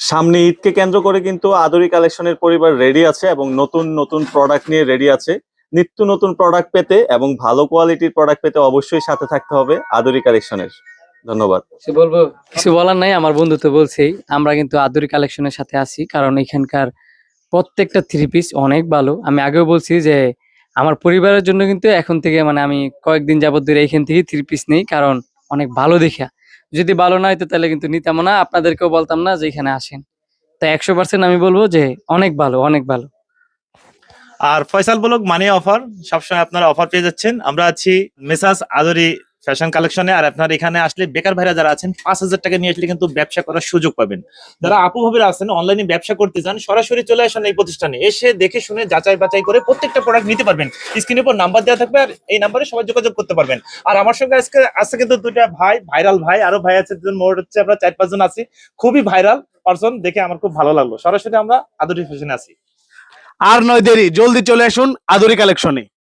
সামনে ঈদকে কেন্দ্র করে কিন্তু আদরি কালেকশনের পরিবার রেডি আছে এবং নতুন নতুন প্রোডাক্ট নিয়ে রেডি আছে। নিত্য নতুন প্রোডাক্ট পেতে এবং ভালো কোয়ালিটির প্রোডাক্ট পেতে অবশ্যই সাথে থাকতে হবে আদরি কালেকশনের। ধন্যবাদ। কিছু বলব? কিছু বলার নাই, আমার বন্ধু তো বলছেই আমরা কিন্তু আদুরি কালেকশনের সাথে আছি, কারণ এখানকার প্রত্যেকটা থ্রি পিস অনেক ভালো। আমি আগেও বলছি যে, আমার পরিবারের জন্য কিন্তু এখন থেকে মানে আমি কয়েকদিন যাবত ধরে এখান থেকে থ্রি পিস নেই, কারণ অনেক ভালো দেখা। যদি ভালো না হইতো তাহলে কিন্তু নিতাম না, আপনাদেরকেও বলতাম না যে এখানে আসেন। তো একশো পার্সেন্ট আমি বলব যে অনেক ভালো অনেক ভালো। আর ফয়সাল ব্লগ মানে অফার, সবসময় আপনারা অফার পেয়ে যাচ্ছেন। আমরা আছি মেসাজ আদরি ফ্যাশন কালেকশনে আর আপনার এখানে আসলে বেকার ভাইরা যারা আছেন, পাঁচ হাজার টাকা নিয়ে আসলে কিন্তু ব্যবসা করার সুযোগ পাবেন। যারা আপু ভাবিরা আছেন অনলাইনে ব্যবসা করতে চান, সরাসরি চলে আসেন এই প্রতিষ্ঠানে। এসে দেখে শুনে যাচাই বাছাই করে প্রত্যেকটা প্রোডাক্ট নিতে পারবেন। স্ক্রিনের উপর নাম্বার দেওয়া থাকবে, আর এই নাম্বারে সবাই যোগাযোগ করতে পারবেন। আর আমার সঙ্গে আজকে আজকে কিন্তু দুটা ভাই ভাইরাল ভাই, আরও ভাই আছে, দুজন মোট হচ্ছে আমরা চার পাঁচজন আছি। খুবই ভাইরাল পারসন দেখে আমার খুব ভালো লাগল। সরাসরি আমরা আদরি ফ্যাশনে আছি। আর নয় দেরি, জলদি চলে আসুন আদরি কালেকশনে